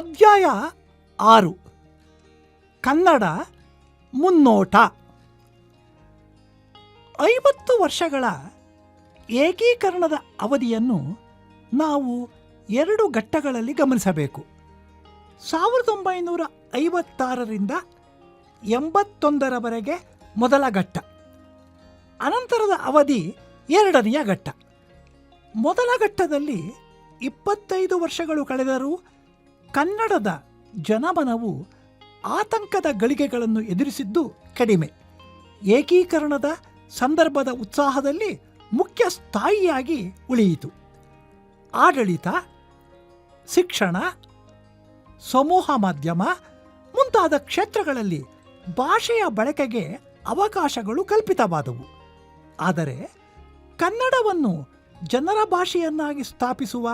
ಅಧ್ಯಾಯ ಆರು. ಕನ್ನಡ ಮುನ್ನೋಟ. ಐವತ್ತು ವರ್ಷಗಳ ಏಕೀಕರಣದ ಅವಧಿಯನ್ನು ನಾವು ಎರಡು ಘಟ್ಟಗಳಲ್ಲಿ ಗಮನಿಸಬೇಕು. ಸಾವಿರದ ಒಂಬೈನೂರ ಐವತ್ತಾರರಿಂದ ಎಂಬತ್ತೊಂದರವರೆಗೆ ಮೊದಲ ಘಟ್ಟ. ಅನಂತರದ ಅವಧಿ ಎರಡನೆಯ ಘಟ್ಟ. ಮೊದಲ ಘಟ್ಟದಲ್ಲಿ ಇಪ್ಪತ್ತೈದು ವರ್ಷಗಳು ಕಳೆದರೂ ಕನ್ನಡದ ಜನಮನವು ಆತಂಕದ ಗಳಿಗೆಗಳನ್ನು ಎದುರಿಸಿದ್ದು ಕಡಿಮೆ. ಏಕೀಕರಣದ ಸಂದರ್ಭದ ಉತ್ಸಾಹದಲ್ಲಿ ಮುಖ್ಯ ಸ್ಥಾಯಿಯಾಗಿ ಉಳಿಯಿತು. ಆಡಳಿತ, ಶಿಕ್ಷಣ, ಸಮೂಹ ಮಾಧ್ಯಮ ಮುಂತಾದ ಕ್ಷೇತ್ರಗಳಲ್ಲಿ ಭಾಷೆಯ ಬಳಕೆಗೆ ಅವಕಾಶಗಳು ಕಲ್ಪಿತವಾದವು. ಆದರೆ ಕನ್ನಡವನ್ನು ಜನರ ಭಾಷೆಯನ್ನಾಗಿ ಸ್ಥಾಪಿಸುವ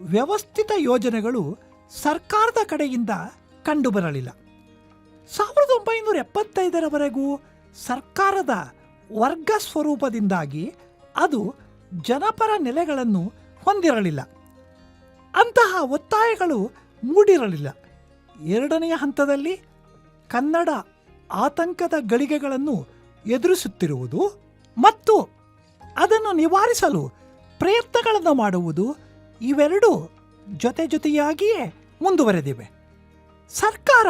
ವ್ಯವಸ್ಥಿತ ಯೋಜನೆಗಳು ಸರ್ಕಾರದ ಕಡೆಯಿಂದ ಕಂಡುಬರಲಿಲ್ಲ. ಸಾವಿರದ ಒಂಬೈನೂರ ಎಪ್ಪತ್ತೈದರವರೆಗೂ ಸರ್ಕಾರದ ವರ್ಗ ಸ್ವರೂಪದಿಂದಾಗಿ ಅದು ಜನಪರ ನೆಲೆಗಳನ್ನು ಹೊಂದಿರಲಿಲ್ಲ. ಅಂತಹ ಒತ್ತಾಯಗಳು ಮೂಡಿರಲಿಲ್ಲ. ಎರಡನೆಯ ಹಂತದಲ್ಲಿ ಕನ್ನಡ ಆತಂಕದ ಗಳಿಗೆಗಳನ್ನು ಎದುರಿಸುತ್ತಿರುವುದು ಮತ್ತು ಅದನ್ನು ನಿವಾರಿಸಲು ಪ್ರಯತ್ನಗಳನ್ನು ಮಾಡುವುದು ಇವೆರಡೂ ಜೊತೆ ಜೊತೆಯಾಗಿಯೇ ಮುಂದುವರೆದಿವೆ. ಸರ್ಕಾರ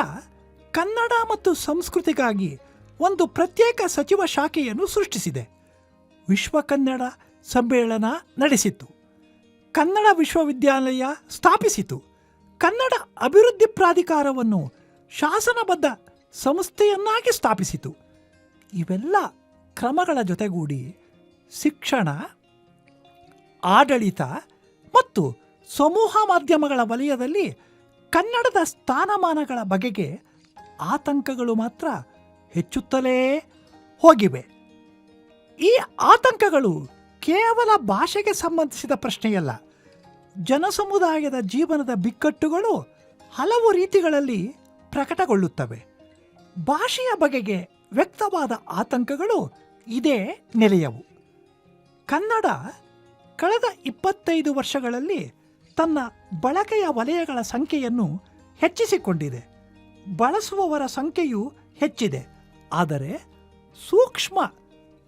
ಕನ್ನಡ ಮತ್ತು ಸಂಸ್ಕೃತಿಗಾಗಿ ಒಂದು ಪ್ರತ್ಯೇಕ ಸಚಿವ ಶಾಖೆಯನ್ನು ಸೃಷ್ಟಿಸಿದೆ. ವಿಶ್ವ ಕನ್ನಡ ಸಮ್ಮೇಳನ ನಡೆಸಿತು ಕನ್ನಡ ವಿಶ್ವವಿದ್ಯಾಲಯ ಸ್ಥಾಪಿಸಿತು. ಕನ್ನಡ ಅಭಿವೃದ್ಧಿ ಪ್ರಾಧಿಕಾರವನ್ನು ಶಾಸನಬದ್ಧ ಸಂಸ್ಥೆಯನ್ನಾಗಿ ಸ್ಥಾಪಿಸಿತು. ಇವೆಲ್ಲ ಕ್ರಮಗಳ ಜೊತೆಗೂಡಿ ಶಿಕ್ಷಣ, ಆಡಳಿತ ಮತ್ತು ಸಮೂಹ ಮಾಧ್ಯಮಗಳ ವಲಯದಲ್ಲಿ ಕನ್ನಡದ ಸ್ಥಾನಮಾನಗಳ ಬಗೆಗೆ ಆತಂಕಗಳು ಮಾತ್ರ ಹೆಚ್ಚುತ್ತಲೇ ಹೋಗಿವೆ. ಈ ಆತಂಕಗಳು ಕೇವಲ ಭಾಷೆಗೆ ಸಂಬಂಧಿಸಿದ ಪ್ರಶ್ನೆಯಲ್ಲ. ಜನಸಮುದಾಯದ ಜೀವನದ ಬಿಕ್ಕಟ್ಟುಗಳು ಹಲವು ರೀತಿಗಳಲ್ಲಿ ಪ್ರಕಟಗೊಳ್ಳುತ್ತವೆ. ಭಾಷೆಯ ಬಗೆಗೆ ವ್ಯಕ್ತವಾದ ಆತಂಕಗಳು ಇದೇ ನೆಲೆಯವು. ಕನ್ನಡ ಕಳೆದ ಇಪ್ಪತ್ತೈದು ವರ್ಷಗಳಲ್ಲಿ ತನ್ನ ಬಳಕೆಯ ವಲಯಗಳ ಸಂಖ್ಯೆಯನ್ನು ಹೆಚ್ಚಿಸಿಕೊಂಡಿದೆ. ಬಳಸುವವರ ಸಂಖ್ಯೆಯು ಹೆಚ್ಚಿದೆ. ಆದರೆ ಸೂಕ್ಷ್ಮ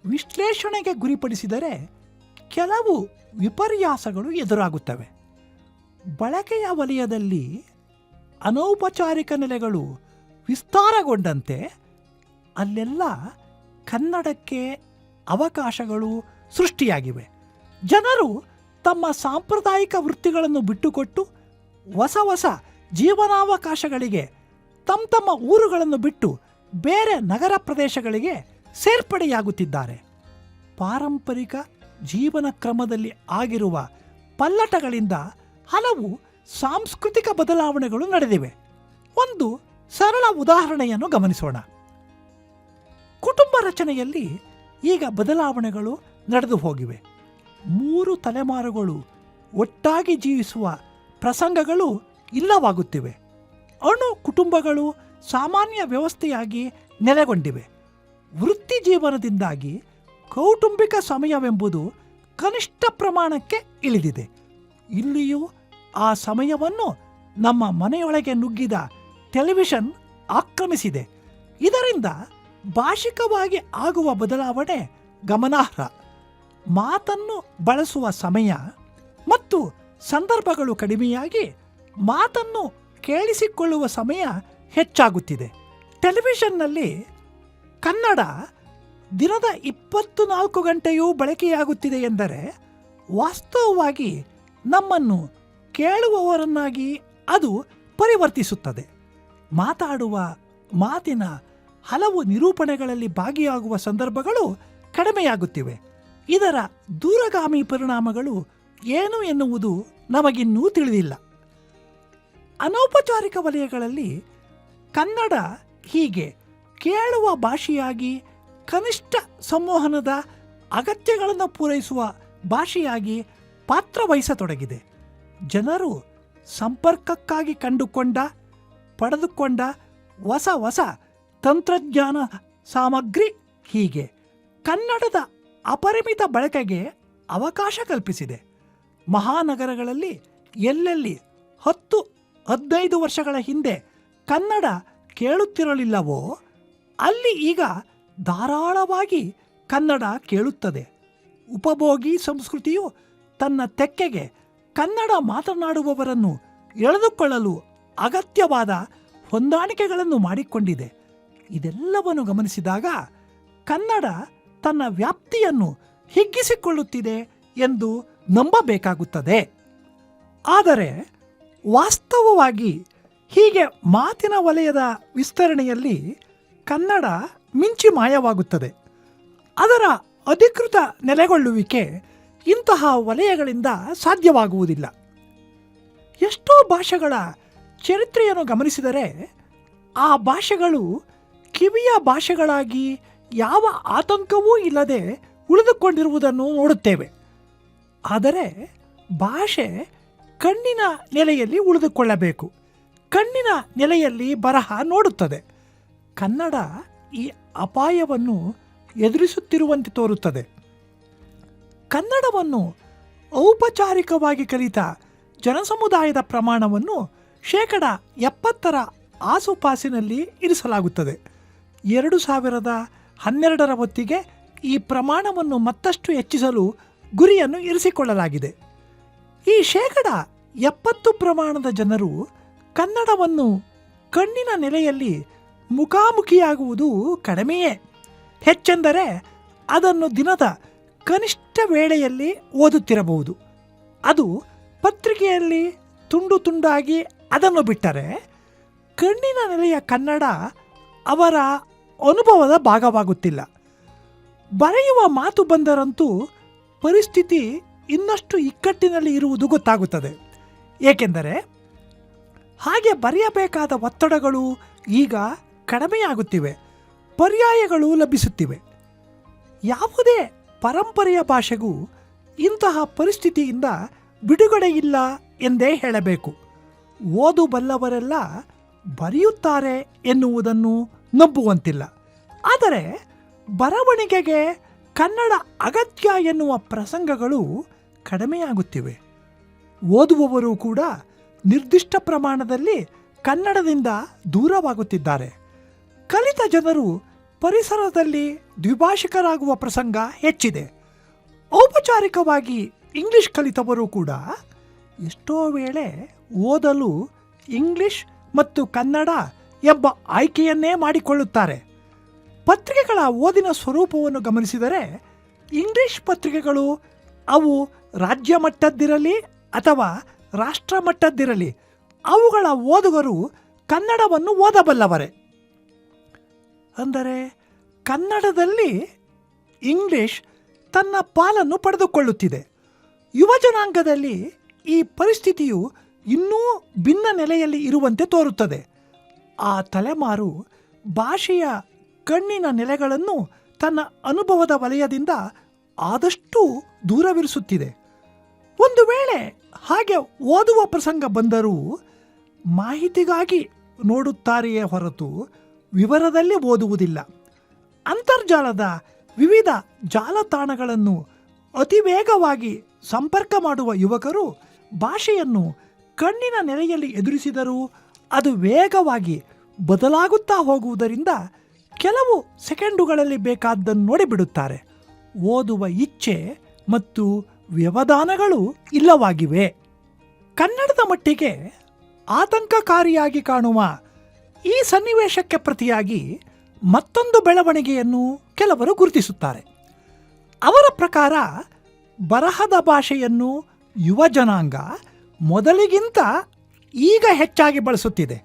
ವಿಶ್ಲೇಷಣೆಗೆ ಗುರಿಪಡಿಸಿದರೆ ಕೆಲವು ವಿಪರ್ಯಾಸಗಳು ಎದುರಾಗುತ್ತವೆ. ಬಳಕೆಯ ವಲಯದಲ್ಲಿ ಅನೌಪಚಾರಿಕ ನೆಲೆಗಳು ವಿಸ್ತಾರಗೊಂಡಂತೆ ಅಲ್ಲೆಲ್ಲ ಕನ್ನಡಕ್ಕೆ ಅವಕಾಶಗಳು ಸೃಷ್ಟಿಯಾಗಿವೆ. ಜನರು ತಮ್ಮ ಸಾಂಪ್ರದಾಯಿಕ ವೃತ್ತಿಗಳನ್ನು ಬಿಟ್ಟುಕೊಟ್ಟು ಹೊಸ ಹೊಸ ಜೀವನಾವಕಾಶಗಳಿಗೆ, ತಮ್ಮ ತಮ್ಮ ಊರುಗಳನ್ನು ಬಿಟ್ಟು ಬೇರೆ ನಗರ ಪ್ರದೇಶಗಳಿಗೆ ಸೇರ್ಪಡೆಯಾಗುತ್ತಿದ್ದಾರೆ. ಪಾರಂಪರಿಕ ಜೀವನ ಕ್ರಮದಲ್ಲಿ ಆಗಿರುವ ಪಲ್ಲಟಗಳಿಂದ ಹಲವು ಸಾಂಸ್ಕೃತಿಕ ಬದಲಾವಣೆಗಳು ನಡೆದಿವೆ. ಒಂದು ಸರಳ ಉದಾಹರಣೆಯನ್ನು ಗಮನಿಸೋಣ. ಕುಟುಂಬ ರಚನೆಯಲ್ಲಿ ಈಗ ಬದಲಾವಣೆಗಳು ನಡೆದು ಹೋಗಿವೆ ಮೂರು ತಲೆಮಾರುಗಳು ಒಟ್ಟಾಗಿ ಜೀವಿಸುವ ಪ್ರಸಂಗಗಳು ಇಲ್ಲವಾಗುತ್ತಿವೆ. ಅಣು ಕುಟುಂಬಗಳು ಸಾಮಾನ್ಯ ವ್ಯವಸ್ಥೆಯಾಗಿ ನೆಲೆಗೊಂಡಿವೆ. ವೃತ್ತಿ ಜೀವನದಿಂದಾಗಿ ಕೌಟುಂಬಿಕ ಸಮಯವೆಂಬುದು ಕನಿಷ್ಠ ಪ್ರಮಾಣಕ್ಕೆ ಇಳಿದಿದೆ. ಇಲ್ಲಿಯೂ ಆ ಸಮಯವನ್ನು ನಮ್ಮ ಮನೆಯೊಳಗೆ ನುಗ್ಗಿದ ಟೆಲಿವಿಷನ್ ಆಕ್ರಮಿಸಿದೆ. ಇದರಿಂದ ಭಾಷಿಕವಾಗಿ ಆಗುವ ಬದಲಾವಣೆ ಗಮನಾರ್ಹ. ಮಾತನ್ನು ಬಳಸುವ ಸಮಯ ಮತ್ತು ಸಂದರ್ಭಗಳು ಕಡಿಮೆಯಾಗಿ ಮಾತನ್ನು ಕೇಳಿಸಿಕೊಳ್ಳುವ ಸಮಯ ಹೆಚ್ಚಾಗುತ್ತಿದೆ. ಟೆಲಿವಿಷನ್ನಲ್ಲಿ ಕನ್ನಡ ದಿನದ ಇಪ್ಪತ್ತು ನಾಲ್ಕು ಗಂಟೆಯೂ ಬಳಕೆಯಾಗುತ್ತಿದೆ ಎಂದರೆ ವಾಸ್ತವವಾಗಿ ನಮ್ಮನ್ನು ಕೇಳುವವರನ್ನಾಗಿ ಅದು ಪರಿವರ್ತಿಸುತ್ತದೆ. ಮಾತಾಡುವ ಮಾತಿನ ಹಲವು ನಿರೂಪಣೆಗಳಲ್ಲಿ ಭಾಗಿಯಾಗುವ ಸಂದರ್ಭಗಳು ಕಡಿಮೆಯಾಗುತ್ತಿವೆ. ಇದರ ದೂರಗಾಮಿ ಪರಿಣಾಮಗಳು ಏನು ಎನ್ನುವುದು ನಮಗಿನ್ನೂ ತಿಳಿದಿಲ್ಲ. ಅನೌಪಚಾರಿಕ ವಲಯಗಳಲ್ಲಿ ಕನ್ನಡ ಹೀಗೆ ಕೇಳುವ ಭಾಷೆಯಾಗಿ ಕನಿಷ್ಠ ಸಂವಹನದ ಅಗತ್ಯಗಳನ್ನು ಪೂರೈಸುವ ಭಾಷೆಯಾಗಿ ಪಾತ್ರ ವಹಿಸತೊಡಗಿದೆ. ಜನರು ಸಂಪರ್ಕಕ್ಕಾಗಿ ಕಂಡುಕೊಂಡ, ಪಡೆದುಕೊಂಡ ಹೊಸ ಹೊಸ ತಂತ್ರಜ್ಞಾನ ಸಾಮಗ್ರಿ ಹೀಗೆ ಕನ್ನಡದ ಅಪರಿಮಿತ ಬಳಕೆಗೆ ಅವಕಾಶ ಕಲ್ಪಿಸಿದೆ. ಮಹಾನಗರಗಳಲ್ಲಿ ಎಲ್ಲೆಲ್ಲಿ ಹತ್ತು, ಹದಿನೈದು ವರ್ಷಗಳ ಹಿಂದೆ ಕನ್ನಡ ಕೇಳುತ್ತಿರಲಿಲ್ಲವೋ, ಅಲ್ಲಿ ಈಗ ಧಾರಾಳವಾಗಿ ಕನ್ನಡ ಕೇಳುತ್ತದೆ. ಉಪಭೋಗಿ ಸಂಸ್ಕೃತಿಯು ತನ್ನ ತೆಕ್ಕೆಗೆ ಕನ್ನಡ ಮಾತನಾಡುವವರನ್ನು ಎಳೆದುಕೊಳ್ಳಲು ಅಗತ್ಯವಾದ ಹೊಂದಾಣಿಕೆಗಳನ್ನು ಮಾಡಿಕೊಂಡಿದೆ. ಇದೆಲ್ಲವನ್ನು ಗಮನಿಸಿದಾಗ ಕನ್ನಡ ತನ್ನ ವ್ಯಾಪ್ತಿಯನ್ನು ಹಿಗ್ಗಿಸಿಕೊಳ್ಳುತ್ತಿದೆ ಎಂದು ನಂಬಬೇಕಾಗುತ್ತದೆ. ಆದರೆ ವಾಸ್ತವವಾಗಿ ಹೀಗೆ ಮಾತಿನ ವಲಯದ ವಿಸ್ತರಣೆಯಲ್ಲಿ ಕನ್ನಡ ಮಿಂಚಿ ಮಾಯವಾಗುತ್ತದೆ. ಅದರ ಅಧಿಕೃತ ನೆಲೆಗೊಳ್ಳುವಿಕೆ ಇಂತಹ ವಲಯಗಳಿಂದ ಸಾಧ್ಯವಾಗುವುದಿಲ್ಲ. ಎಷ್ಟೋ ಭಾಷೆಗಳ ಚರಿತ್ರೆಯನ್ನು ಗಮನಿಸಿದರೆ ಆ ಭಾಷೆಗಳು ಕಿವಿಯ ಭಾಷೆಗಳಾಗಿ ಯಾವ ಆತಂಕವೂ ಇಲ್ಲದೆ ಉಳಿದುಕೊಂಡಿರುವುದನ್ನು ನೋಡುತ್ತೇವೆ. ಆದರೆ ಭಾಷೆ ಕಣ್ಣಿನ ನೆಲೆಯಲ್ಲಿ ಉಳಿದುಕೊಳ್ಳಬೇಕು. ಕಣ್ಣಿನ ನೆಲೆಯಲ್ಲಿ ಬರಹ ನೋಡುತ್ತದೆ. ಕನ್ನಡ ಈ ಅಪಾಯವನ್ನು ಎದುರಿಸುತ್ತಿರುವಂತೆ ತೋರುತ್ತದೆ. ಕನ್ನಡವನ್ನು ಔಪಚಾರಿಕವಾಗಿ ಕಲಿತ ಜನಸಮುದಾಯದ ಪ್ರಮಾಣವನ್ನು ಶೇಕಡ ಎಪ್ಪತ್ತರ ಆಸುಪಾಸಿನಲ್ಲಿ ಇರಿಸಲಾಗುತ್ತದೆ. ಎರಡು ಸಾವಿರದ ಹನ್ನೆರಡರ ಹೊತ್ತಿಗೆ ಈ ಪ್ರಮಾಣವನ್ನು ಮತ್ತಷ್ಟು ಹೆಚ್ಚಿಸಲು ಗುರಿಯನ್ನು ಇರಿಸಿಕೊಳ್ಳಲಾಗಿದೆ. ಈ ಶೇಕಡ ಎಪ್ಪತ್ತು ಪ್ರಮಾಣದ ಜನರು ಕನ್ನಡವನ್ನು ಕಣ್ಣಿನ ನೆಲೆಯಲ್ಲಿ ಮುಖಾಮುಖಿಯಾಗುವುದು ಕಡಿಮೆಯೇ. ಹೆಚ್ಚೆಂದರೆ ಅದನ್ನು ದಿನದ ಕನಿಷ್ಠ ವೇಳೆಯಲ್ಲಿ ಓದುತ್ತಿರಬಹುದು. ಅದು ಪತ್ರಿಕೆಯಲ್ಲಿ ತುಂಡು ತುಂಡಾಗಿ ಅದನ್ನು ಬಿಟ್ಟರೆ ಕಣ್ಣಿನ ನೆಲೆಯ ಕನ್ನಡ ಅವರ ಅನುಭವದ ಭಾಗವಾಗುತ್ತಿಲ್ಲ. ಬರೆಯುವ ಮಾತು ಬಂದರಂತೂ ಪರಿಸ್ಥಿತಿ ಇನ್ನಷ್ಟು ಇಕ್ಕಟ್ಟಿನಲ್ಲಿ ಇರುವುದು ಗೊತ್ತಾಗುತ್ತದೆ. ಏಕೆಂದರೆ ಹಾಗೆ ಬರೆಯಬೇಕಾದ ಒತ್ತಡಗಳು ಈಗ ಕಡಿಮೆಯಾಗುತ್ತಿವೆ. ಪರ್ಯಾಯಗಳು ಲಭಿಸುತ್ತಿವೆ. ಯಾವುದೇ ಪರಂಪರೆಯ ಭಾಷೆಗೂ ಇಂತಹ ಪರಿಸ್ಥಿತಿಯಿಂದ ಬಿಡುಗಡೆಯಿಲ್ಲ ಎಂದೇ ಹೇಳಬೇಕು. ಓದು ಬಲ್ಲವರೆಲ್ಲ ಬರೆಯುತ್ತಾರೆ ಎನ್ನುವುದನ್ನು ನಂಬುವಂತಿಲ್ಲ. ಆದರೆ ಬರವಣಿಗೆಗೆ ಕನ್ನಡ ಅಗತ್ಯ ಎನ್ನುವ ಪ್ರಸಂಗಗಳು ಕಡಿಮೆಯಾಗುತ್ತಿವೆ. ಓದುವವರು ಕೂಡ ನಿರ್ದಿಷ್ಟ ಪ್ರಮಾಣದಲ್ಲಿ ಕನ್ನಡದಿಂದ ದೂರವಾಗುತ್ತಿದ್ದಾರೆ. ಕಲಿತ ಜನರು ಪರಿಸರದಲ್ಲಿ ದ್ವಿಭಾಷಿಕರಾಗುವ ಪ್ರಸಂಗ ಹೆಚ್ಚಿದೆ. ಔಪಚಾರಿಕವಾಗಿ ಇಂಗ್ಲಿಷ್ ಕಲಿತವರು ಕೂಡ ಎಷ್ಟೋ ವೇಳೆ ಓದಲು ಇಂಗ್ಲಿಷ್ ಮತ್ತು ಕನ್ನಡ ಎಂಬ ಆಯ್ಕೆಯನ್ನೇ ಮಾಡಿಕೊಳ್ಳುತ್ತಾರೆ. ಪತ್ರಿಕೆಗಳ ಓದಿನ ಸ್ವರೂಪವನ್ನು ಗಮನಿಸಿದರೆ ಇಂಗ್ಲಿಷ್ ಪತ್ರಿಕೆಗಳು ಅವು ರಾಜ್ಯ ಮಟ್ಟದ್ದಿರಲಿ ಅಥವಾ ರಾಷ್ಟ್ರ ಮಟ್ಟದ್ದಿರಲಿ ಅವುಗಳ ಓದುಗರು ಕನ್ನಡವನ್ನು ಓದಬಲ್ಲವರೇ. ಅಂದರೆ ಕನ್ನಡದಲ್ಲಿ ಇಂಗ್ಲಿಷ್ ತನ್ನ ಪಾಲನ್ನು ಪಡೆದುಕೊಳ್ಳುತ್ತಿದೆ. ಯುವ ಜನಾಂಗದಲ್ಲಿ ಈ ಪರಿಸ್ಥಿತಿಯು ಇನ್ನೂ ಭಿನ್ನ ನೆಲೆಯಲ್ಲಿ ಇರುವಂತೆ ತೋರುತ್ತದೆ. ಆ ತಲೆಮಾರು ಭಾಷೆಯ ಕಣ್ಣಿನ ನೆಲೆಗಳನ್ನು ತನ್ನ ಅನುಭವದ ವಲಯದಿಂದ ಆದಷ್ಟು ದೂರವಿರಿಸುತ್ತಿದೆ. ಒಂದು ವೇಳೆ ಹಾಗೆ ಓದುವ ಪ್ರಸಂಗ ಬಂದರೂ ಮಾಹಿತಿಗಾಗಿ ನೋಡುತ್ತಾರೆಯೇ ಹೊರತು ವಿವರದಲ್ಲಿ ಓದುವುದಿಲ್ಲ. ಅಂತರ್ಜಾಲದ ವಿವಿಧ ಜಾಲತಾಣಗಳನ್ನು ಅತಿ ವೇಗವಾಗಿ ಸಂಪರ್ಕ ಮಾಡುವ ಯುವಕರು ಭಾಷೆಯನ್ನು ಕಣ್ಣಿನ ನೆಲೆಯಲ್ಲಿ ಎದುರಿಸಿದರೂ ಅದು ವೇಗವಾಗಿ ಬದಲಾಗುತ್ತಾ ಹೋಗುವುದರಿಂದ ಕೆಲವು ಸೆಕೆಂಡುಗಳಲ್ಲಿ ಬೇಕಾದ್ದನ್ನು ನೋಡಿಬಿಡುತ್ತಾರೆ. ಓದುವ ಇಚ್ಛೆ ಮತ್ತು ವ್ಯವಧಾನಗಳು ಇಲ್ಲವಾಗಿವೆ. ಕನ್ನಡದ ಮಟ್ಟಿಗೆ ಆತಂಕಕಾರಿಯಾಗಿ ಕಾಣುವ ಈ ಸನ್ನಿವೇಶಕ್ಕೆ ಪ್ರತಿಯಾಗಿ ಮತ್ತೊಂದು ಬೆಳವಣಿಗೆಯನ್ನು ಕೆಲವರು ಗುರುತಿಸುತ್ತಾರೆ. ಅವರ ಪ್ರಕಾರ ಬರಹದ ಭಾಷೆಯನ್ನು ಯುವ ಜನಾಂಗ ಮೊದಲಿಗಿಂತ ಈಗ ಹೆಚ್ಚಾಗಿ ಬಳಸುತ್ತಿದೆ.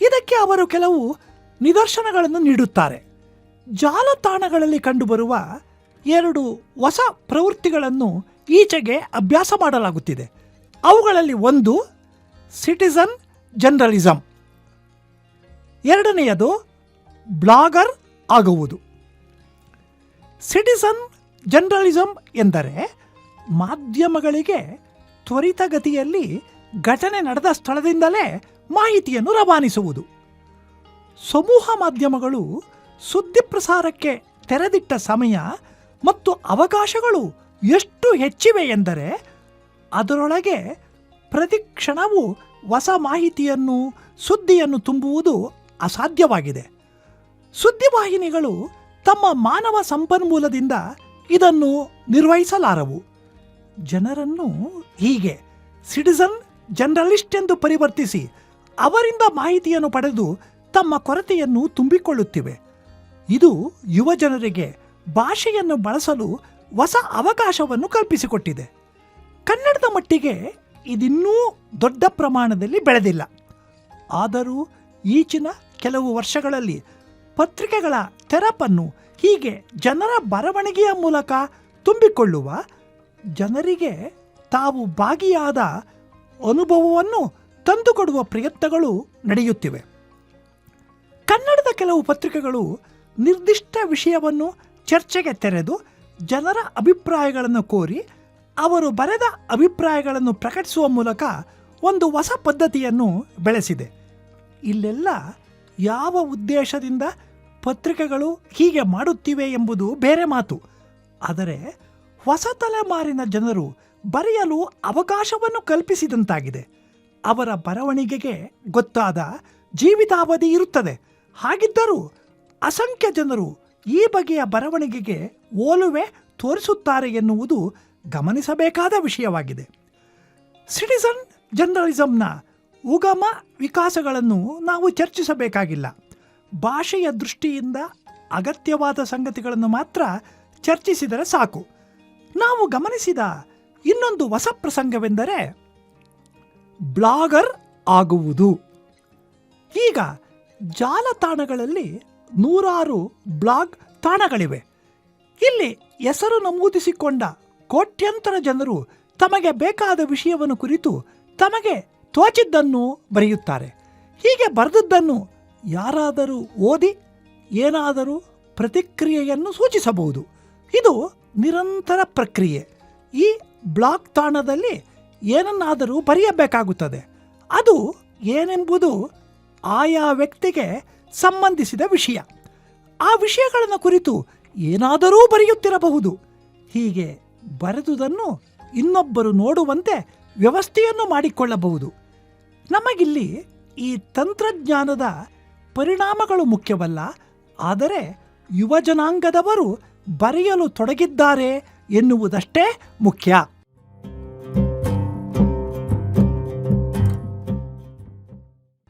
ಇದಕ್ಕೆ ಅವರು ಕೆಲವು ನಿದರ್ಶನಗಳನ್ನು ನೀಡುತ್ತಾರೆ. ಜಾಲತಾಣಗಳಲ್ಲಿ ಕಂಡುಬರುವ ಎರಡು ಹೊಸ ಪ್ರವೃತ್ತಿಗಳನ್ನು ಈಚೆಗೆ ಅಭ್ಯಾಸ ಮಾಡಲಾಗುತ್ತಿದೆ. ಅವುಗಳಲ್ಲಿ ಒಂದು ಸಿಟಿಸನ್ ಜರ್ನಲಿಸಂ. ಎರಡನೆಯದು ಬ್ಲಾಗರ್ ಆಗುವುದು. ಸಿಟಿಸನ್ ಜರ್ನಲಿಸಂ ಎಂದರೆ ಮಾಧ್ಯಮಗಳಿಗೆ ತ್ವರಿತಗತಿಯಲ್ಲಿ ಘಟನೆ ನಡೆದ ಸ್ಥಳದಿಂದಲೇ ಮಾಹಿತಿಯನ್ನು ರವಾನಿಸುವುದು. ಸಮೂಹ ಮಾಧ್ಯಮಗಳು ಸುದ್ದಿ ಪ್ರಸಾರಕ್ಕೆ ತೆರೆದಿಟ್ಟ ಸಮಯ ಮತ್ತು ಅವಕಾಶಗಳು ಎಷ್ಟು ಹೆಚ್ಚಿವೆ ಎಂದರೆ ಅದರೊಳಗೆ ಪ್ರತಿ ಕ್ಷಣವೂ ಹೊಸ ಮಾಹಿತಿಯನ್ನು, ಸುದ್ದಿಯನ್ನು ತುಂಬುವುದು ಅಸಾಧ್ಯವಾಗಿದೆ. ಸುದ್ದಿವಾಹಿನಿಗಳು ತಮ್ಮ ಮಾನವ ಸಂಪನ್ಮೂಲದಿಂದ ಇದನ್ನು ನಿರ್ವಹಿಸಲಾರವು. ಜನರನ್ನು ಹೀಗೆ, ಸಿಟಿಸನ್ ಜರ್ನಲಿಸ್ಟ್ ಎಂದು ಪರಿವರ್ತಿಸಿ ಅವರಿಂದ ಮಾಹಿತಿಯನ್ನು ಪಡೆದು ತಮ್ಮ ಕೊರತೆಯನ್ನು ತುಂಬಿಕೊಳ್ಳುತ್ತಿವೆ. ಇದು ಯುವ ಜನರಿಗೆ ಭಾಷೆಯನ್ನು ಬಳಸಲು ಹೊಸ ಅವಕಾಶವನ್ನು ಕಲ್ಪಿಸಿಕೊಟ್ಟಿದೆ. ಕನ್ನಡದ ಮಟ್ಟಿಗೆ ಇದಿನ್ನೂ ದೊಡ್ಡ ಪ್ರಮಾಣದಲ್ಲಿ ಬೆಳೆದಿಲ್ಲ. ಆದರೂ ಈಚಿನ ಕೆಲವು ವರ್ಷಗಳಲ್ಲಿ ಪತ್ರಿಕೆಗಳ ತೆರಪನ್ನು ಹೀಗೆ ಜನರ ಬರವಣಿಗೆಯ ಮೂಲಕ ತುಂಬಿಕೊಳ್ಳುವ ಜನರಿಗೆ ತಾವು ಭಾಗಿಯಾದ ಅನುಭವವನ್ನು ತಂದುಕೊಡುವ ಪ್ರಯತ್ನಗಳು ನಡೆಯುತ್ತಿವೆ. ಕನ್ನಡದ ಕೆಲವು ಪತ್ರಿಕೆಗಳು ನಿರ್ದಿಷ್ಟ ವಿಷಯವನ್ನು ಚರ್ಚೆಗೆ ತೆರೆದು ಜನರ ಅಭಿಪ್ರಾಯಗಳನ್ನು ಕೋರಿ ಅವರು ಬರೆದ ಅಭಿಪ್ರಾಯಗಳನ್ನು ಪ್ರಕಟಿಸುವ ಮೂಲಕ ಒಂದು ಹೊಸ ಪದ್ಧತಿಯನ್ನು ಬೆಳೆಸಿದೆ. ಇಲ್ಲೆಲ್ಲ ಯಾವ ಉದ್ದೇಶದಿಂದ ಪತ್ರಿಕೆಗಳು ಹೀಗೆ ಮಾಡುತ್ತಿವೆ ಎಂಬುದು ಬೇರೆ ಮಾತು. ಆದರೆ ಹೊಸ ತಲೆಮಾರಿನ ಜನರು ಬರೆಯಲು ಅವಕಾಶವನ್ನು ಕಲ್ಪಿಸಿದಂತಾಗಿದೆ. ಅವರ ಬರವಣಿಗೆಗೆ ಗೊತ್ತಾದ ಜೀವಿತಾವಧಿ ಇರುತ್ತದೆ. ಹಾಗಿದ್ದರೂ ಅಸಂಖ್ಯ ಜನರು ಈ ಬಗೆಯ ಬರವಣಿಗೆಗೆ ಓಲುವೆ ತೋರಿಸುತ್ತಾರೆ ಎನ್ನುವುದು ಗಮನಿಸಬೇಕಾದ ವಿಷಯವಾಗಿದೆ. ಸಿಟಿಸನ್ ಜರ್ನಲಿಸಂನ ಉಗಮ ವಿಕಾಸಗಳನ್ನು ನಾವು ಚರ್ಚಿಸಬೇಕಾಗಿಲ್ಲ. ಭಾಷೆಯ ದೃಷ್ಟಿಯಿಂದ ಅಗತ್ಯವಾದ ಸಂಗತಿಗಳನ್ನು ಮಾತ್ರ ಚರ್ಚಿಸಿದರೆ ಸಾಕು. ನಾವು ಗಮನಿಸಿದ ಇನ್ನೊಂದು ಹೊಸ ಪ್ರಸಂಗವೆಂದರೆ ಬ್ಲಾಗರ್ ಆಗುವುದು. ಈಗ ಜಾಲತಾಣಗಳಲ್ಲಿ ನೂರಾರು ಬ್ಲಾಗ್ ತಾಣಗಳಿವೆ. ಇಲ್ಲಿ ಹೆಸರು ನಮೂದಿಸಿಕೊಂಡ ಕೋಟ್ಯಂತರ ಜನರು ತಮಗೆ ಬೇಕಾದ ವಿಷಯವನ್ನು ಕುರಿತು ತಮಗೆ ತೋಚಿದ್ದನ್ನು ಬರೆಯುತ್ತಾರೆ. ಹೀಗೆ ಬರೆದದ್ದನ್ನು ಯಾರಾದರೂ ಓದಿ ಏನಾದರೂ ಪ್ರತಿಕ್ರಿಯೆಯನ್ನು ಸೂಚಿಸಬಹುದು. ಇದು ನಿರಂತರ ಪ್ರಕ್ರಿಯೆ. ಈ ಬ್ಲಾಗ್ ತಾಣದಲ್ಲಿ ಏನನ್ನಾದರೂ ಬರೆಯಬೇಕಾಗುತ್ತದೆ. ಅದು ಏನೆಂಬುದು ಆಯಾ ವ್ಯಕ್ತಿಗೆ ಸಂಬಂಧಿಸಿದ ವಿಷಯ. ಆ ವಿಷಯಗಳನ್ನು ಕುರಿತು ಏನಾದರೂ ಬರೆಯುತ್ತಿರಬಹುದು. ಹೀಗೆ ಬರೆದುದನ್ನು ಇನ್ನೊಬ್ಬರು ನೋಡುವಂತೆ ವ್ಯವಸ್ಥೆಯನ್ನು ಮಾಡಿಕೊಳ್ಳಬಹುದು. ನಮಗಿಲ್ಲಿ ಈ ತಂತ್ರಜ್ಞಾನದ ಪರಿಣಾಮಗಳು ಮುಖ್ಯವಲ್ಲ, ಆದರೆ ಯುವಜನಾಂಗದವರು ಬರೆಯಲು ತೊಡಗಿದ್ದಾರೆ ಎನ್ನುವುದಷ್ಟೇ ಮುಖ್ಯ.